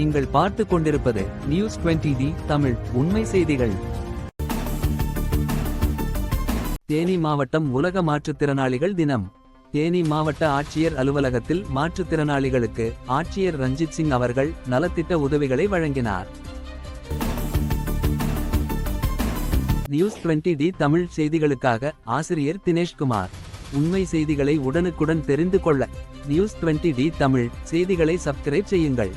நீங்கள் பார்த்து கொண்டிருப்பது நியூஸ் 20 டி தமிழ் உண்மை செய்திகள். தேனி மாவட்டம் உலக மாற்றுத்திறனாளிகள் தினம். தேனி மாவட்ட ஆட்சியர் அலுவலகத்தில் மாற்றுத்திறனாளிகளுக்கு ஆட்சியர் ரஞ்சித் சிங் அவர்கள் நலத்திட்ட உதவிகளை வழங்கினார். நியூஸ் 20 டி தமிழ் செய்திகளுக்காக ஆசிரியர் தினேஷ்குமார் உண்மை செய்திகளை உடனுக்குடன் தெரிந்து கொள்ள நியூஸ் 20 டி தமிழ் செய்திகளை சப்ஸ்கிரைப் செய்யுங்கள்.